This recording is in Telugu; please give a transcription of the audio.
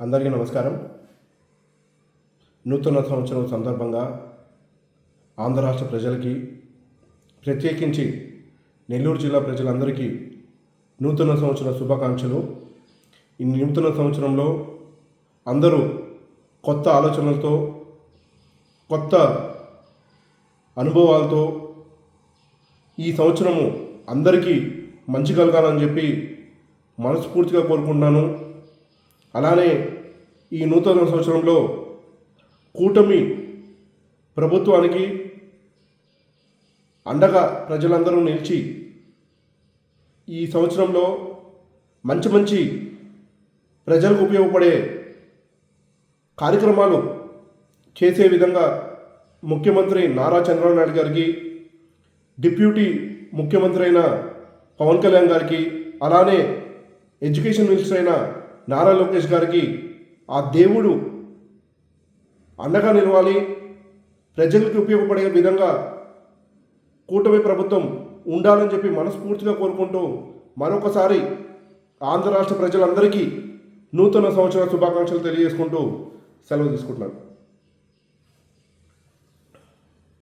అందరికీ నమస్కారం. నూతన సంవత్సరం సందర్భంగా ఆంధ్ర రాష్ట్ర ప్రజలకి ప్రత్యేకించి నెల్లూరు జిల్లా ప్రజలందరికీ నూతన సంవత్సర శుభాకాంక్షలు. ఈ నూతన సంవత్సరంలో అందరూ కొత్త ఆలోచనలతో కొత్త అనుభవాలతో ఈ సంవత్సరము అందరికీ మంచి కలగాలని చెప్పి మనస్ఫూర్తిగా కోరుకుంటున్నాను. అలానే ఈ నూతన సంవత్సరంలో కూటమి ప్రభుత్వానికి అండగా ప్రజలందరూ నిలిచి ఈ సంవత్సరంలో మంచి మంచి ప్రజలకు ఉపయోగపడే కార్యక్రమాలు చేసే విధంగా ముఖ్యమంత్రి నారా చంద్రబాబు నాయుడు గారికి డిప్యూటీ ముఖ్యమంత్రి అయిన పవన్ కళ్యాణ్ గారికి అలానే ఎడ్యుకేషన్ మినిస్టర్ అయిన నారా లోకేష్ గారికి ఆ దేవుడు అండగా నిలవాలి ప్రజలకు ఉపయోగపడే విధంగా కూటమి ప్రభుత్వం ఉండాలని చెప్పి మనస్ఫూర్తిగా కోరుకుంటూ మరొకసారి ఆంధ్ర రాష్ట్ర ప్రజలందరికీ నూతన సంవత్సర శుభాకాంక్షలు తెలియజేసుకుంటూ సెలవు తీసుకుంటున్నాను.